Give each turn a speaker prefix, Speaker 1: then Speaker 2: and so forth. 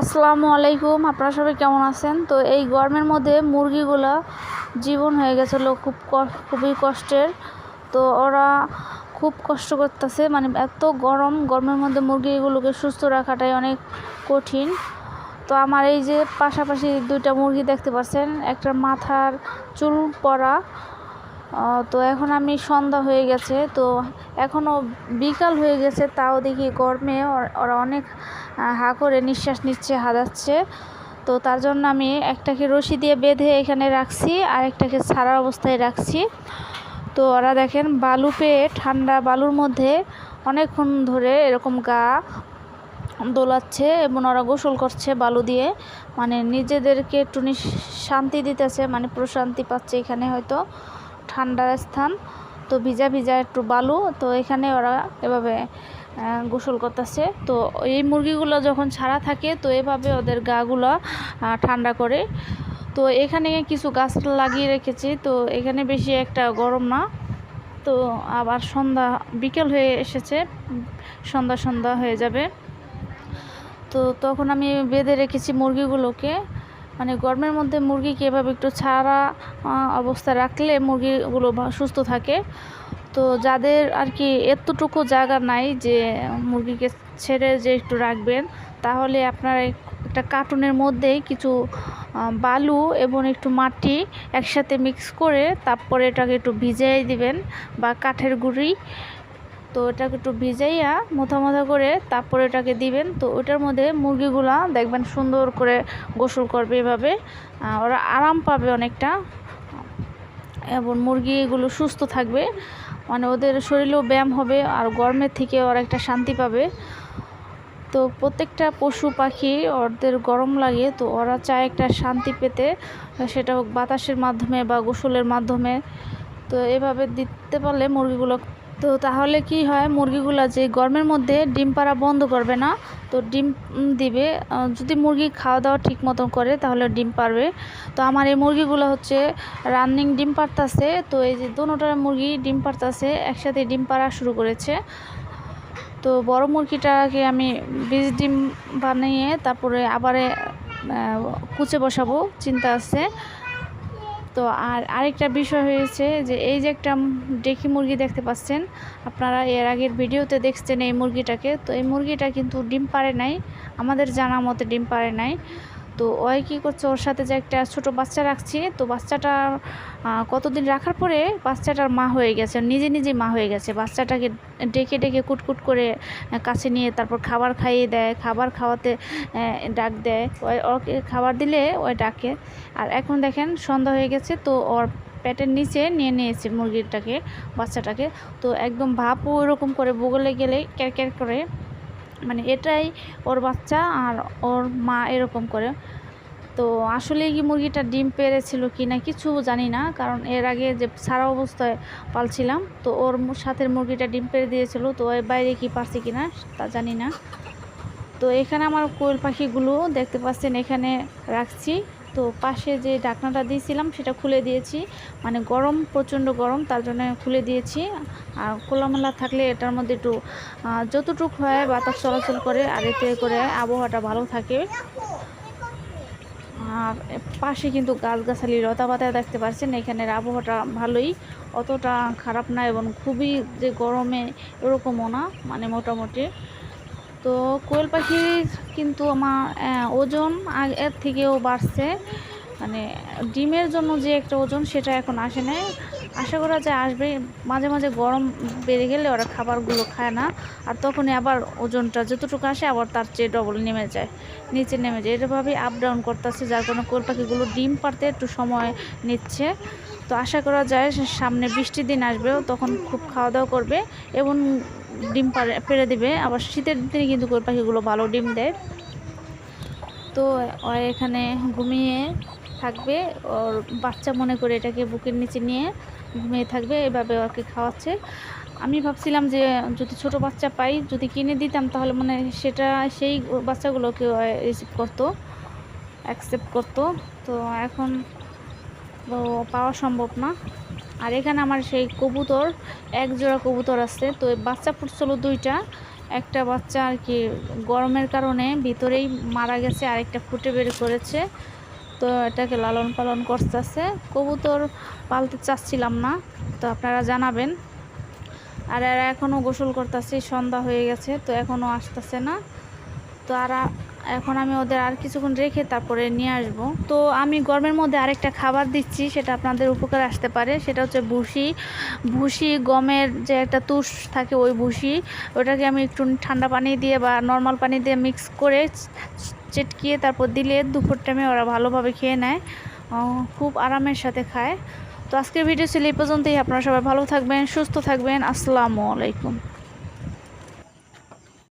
Speaker 1: আসসালামু আলাইকুম, আপনারা সবাই কেমন আছেন? তো এই গরমের মধ্যে মুরগিগুলো জীবন হয়ে গেছিল খুব খুবই কষ্টের। তো ওরা খুব কষ্ট করতেছে মানে এত গরম, গরমের মধ্যে মুরগিগুলোকে সুস্থ রাখাটাই অনেক কঠিন। তো আমার এই যে পাশাপাশি দুইটা মুরগি দেখতে পাচ্ছেন, একটা মাথার চুল পরা তো এখন আমি সন্ধ্যা হয়ে গেছে, তো এখনও বিকাল হয়ে গেছে, তাও দেখি গরমে ওর- অনেক হা করে নিঃশ্বাস নিচ্ছে হাদাচ্ছে তো তার জন্য আমি একটাকে রশি দিয়ে বেঁধে এখানে রাখছি, আর একটাকে ছাড়া অবস্থায় রাখছি। তো ওরা দেখেন বালু পেয়ে ঠান্ডা বালুর মধ্যে অনেকক্ষণ ধরে এরকম গা দোলাচ্ছে এবং ওরা গোসল করছে বালু দিয়ে। মানে নিজেদেরকে একটু শান্তি দিতেছে মানে প্রশান্তি পাচ্ছে এখানে হয়তো ঠান্ডার স্থান। তো ভিজা ভিজা একটু বালু, তো এখানে ওরা এভাবে গোসল করতেছে। তো এই মুরগিগুলো যখন ছাড়া থাকে তো এভাবে ওদের গাগুলো ঠান্ডা করে। তো এখানে কিছু গাছ লাগিয়ে রেখেছি। তো এখানে বেশি একটা গরম না। তো আবার সন্ধ্যা বিকেল হয়ে এসেছে। সন্ধ্যা সন্ধ্যা হয়ে যাবে। তো তখন আমি বেঁধে রেখেছি মুরগিগুলোকে। মানে গরমের মধ্যে মুরগিকে এভাবে একটু ছাড়া আহ, অবস্থায় রাখলে মুরগিগুলো সুস্থ থাকে। তো যাদের আর কি এতটুকু জায়গা নাই যে মুরগিকে ছেড়ে যে একটু রাখবেন, তাহলে আপনারা একটা কার্টুনের মধ্যেই কিছু বালু এবং একটু মাটি একসাথে মিক্স করে তারপরে এটাকে একটু ভিজাই দিবেন বা কাঠের গুঁড়ি, তো এটাকে একটু ভিজাইয়া মোথা মোথা করে তারপরে এটাকে দিবেন। তো ওটার মধ্যে মুরগিগুলা দেখবেন সুন্দর করে গোসল করবে এভাবে ওরা আরাম পাবে অনেকটা এবং মুরগিগুলো সুস্থ থাকবে। মানে ওদের শরীরেও ব্যায়াম হবে আর গরমের থেকে ওরা একটা শান্তি পাবে। তো প্রত্যেকটা পশু পাখি ওদের গরম লাগে, তো ওরা চায় একটা শান্তি পেতে, সেটা হোক বাতাসের মাধ্যমে বা গোসলের মাধ্যমে। তো এভাবে দিতে পারলে মুরগিগুলো তো তাহলে কি হয়, মুরগিগুলো যে গরমের মধ্যে ডিম পাড়া বন্ধ করবে না, তো ডিম দিবে। যদি মুরগি খাওয়া দাওয়া ঠিক মতন করে তাহলে ডিম পারবে তো আমার এই মুরগিগুলো হচ্ছে রানিং ডিম পারতাছে তো এই যে দোনোটার মুরগি ডিম পারতাছে একসাথে ডিম পাড়া শুরু করেছে। তো বড় মুরগিটাকে আমি বীজ ডিম বানিয়ে তারপরে আবারে কুচে বসাবো, চিন্তা আছে। তো আর আরেকটা বিষয় হয়েছে যে এই যে একটা ডেকি মুরগি দেখতে পাচ্ছেন, আপনারা এর আগের ভিডিওতে দেখছেন এই মুরগিটাকে। তো এই মুরগিটা কিন্তু ডিম পারে নাই, আমাদের জানা মতে ডিম পারে নাই। তো ওই কী করছে? ওর সাথে যে একটা ছোট বাচ্চা রাখছি, তো বাচ্চাটা কতদিন রাখার পরে বাচ্চাটার মা হয়ে গেছে, নিজে নিজে মা হয়ে গেছে। বাচ্চাটাকে ডেকে ডেকে কুটকুট করে কাছে নিয়ে তারপর খাবার খাইয়ে দেয়, খাবার খাওয়াতে ডাক দেয়। ওই ওকে খাবার দিলে ওই ডাকে। আর এখন দেখেন সন্ধ্যা হয়ে গেছে, তো ওর পেটের নিচে নিয়ে নিয়েছে মুরগিটাকে, বাচ্চাটাকে। তো একদম ভাপ ওরকম করে বগলে গেলে ক্যার ক্যার করে মানে এটাই ওর বাচ্চা আর ওর মা এরকম করে। তো আসলে কি মুরগিটা ডিম পেরেছিল কি না কিছু জানি না, কারণ এর আগে যে সারা অবস্থায় পালছিলাম, তো ওর সাথের মুরগিটা ডিম পেরে দিয়েছিল, তো ওই বাইরে কি পারছে কি না তা জানি না। তো এখানে আমার কোয়েল পাখিগুলো দেখতে পাচ্ছেন, এখানে রাখছি। তো পাশে যে ঢাকনাটা দিয়েছিলাম, সেটা খুলে দিয়েছি। মানে গরম, প্রচণ্ড গরম, তার জন্য খুলে দিয়েছি। আর খোলামেলা থাকলে এটার মধ্যে একটু যতটুকু হয় বাতাস চলাচল করে, আর এতে করে আবহাওয়াটা ভালো থাকে। আর পাশে কিন্তু গাছগাছালি লতা পাতা দেখতে পাচ্ছেন, এখানের আবহাওয়াটা ভালোই, অতটা খারাপ না এবং খুবই যে গরমে এরকমও না মানে মোটামুটি। তো কোয়েল পাখি কিন্তু আমার ওজন এর থেকেও বাড়ছে। মানে ডিমের জন্য যে একটা ওজন সেটা এখন আসে না আশা করা যায় আসবে, মাঝে মাঝে গরম বেড়ে গেলে ওরা খাবারগুলো খায় না। আর তখনই আবার ওজনটা যতটুকু আসে আবার তার চেয়ে ডবল নেমে যায়, নিচে নেমে যায়। এরভাবেই আপ ডাউন করতেছে, যার কারণে কোয়েল পাখিগুলো ডিম পারতে একটু সময় নিচ্ছে। তো আশা করা যায়, সামনে বৃষ্টির দিন আসবে, তখন খুব খাওয়া দাওয়া করবে। এবং ডিম পেড়ে দিবে। আবার শীতের দিনে কিন্তু কোয়েল পাখিগুলো ভালো ডিম দেয়। তো ও এখানে ঘুমিয়ে থাকবে। ওর বাচ্চা মনে করে এটাকে বুকের নিচে নিয়ে ঘুমিয়ে থাকবে। এভাবে ওকে খাওয়াচ্ছে। আমি ভাবছিলাম যে, যদি ছোট বাচ্চা পাই, যদি কিনে দিতাম, তাহলে মানে সেটা, সেই বাচ্চাগুলোকে রিসিভ করতো অ্যাকসেপ্ট করতো। তো এখন পাওয়া সম্ভব না। আর এখানে আমার সেই কবুতর, এক জোড়া কবুতর আছে। তো বাচ্চা ফুটছিল দুইটা। একটা বাচ্চা আর কি গরমের কারণে ভিতরেই মারা গেছে, আর একটা ফুটে বের করেছে। তো এটাকে লালন পালন করতেছে। কবুতর পালতে চাচ্ছিলাম না, তো আপনারা জানাবেন। আর এরা এখনও গোসল করতেছে, সন্ধ্যা হয়ে গেছে, তো এখনও আসতেছে না। তো আর এখন আমি ওদের আর কিছুক্ষণ রেখে তারপরে নিয়ে আসব। তো আমি গরমের মধ্যে আরেকটা খাবার দিচ্ছি, সেটা আপনাদের উপকার আসতে পারে। সেটা হচ্ছে ভুসি। ভুসি, গমের যে একটা তুষ থাকে ওই ভুসি, ওটাকে আমি একটু ঠান্ডা পানি দিয়ে বা নর্মাল পানি দিয়ে মিক্স করে চেটকিয়ে তারপর দিলে দুপুর টাইমে ওরা ভালোভাবে খেয়ে নেয় খুব আরামের সাথে খায়। তো আজকের ভিডিও ছিল এই পর্যন্তই। আপনারা সবাই ভালো থাকবেন, সুস্থ থাকবেন। আসসালামু আলাইকুম।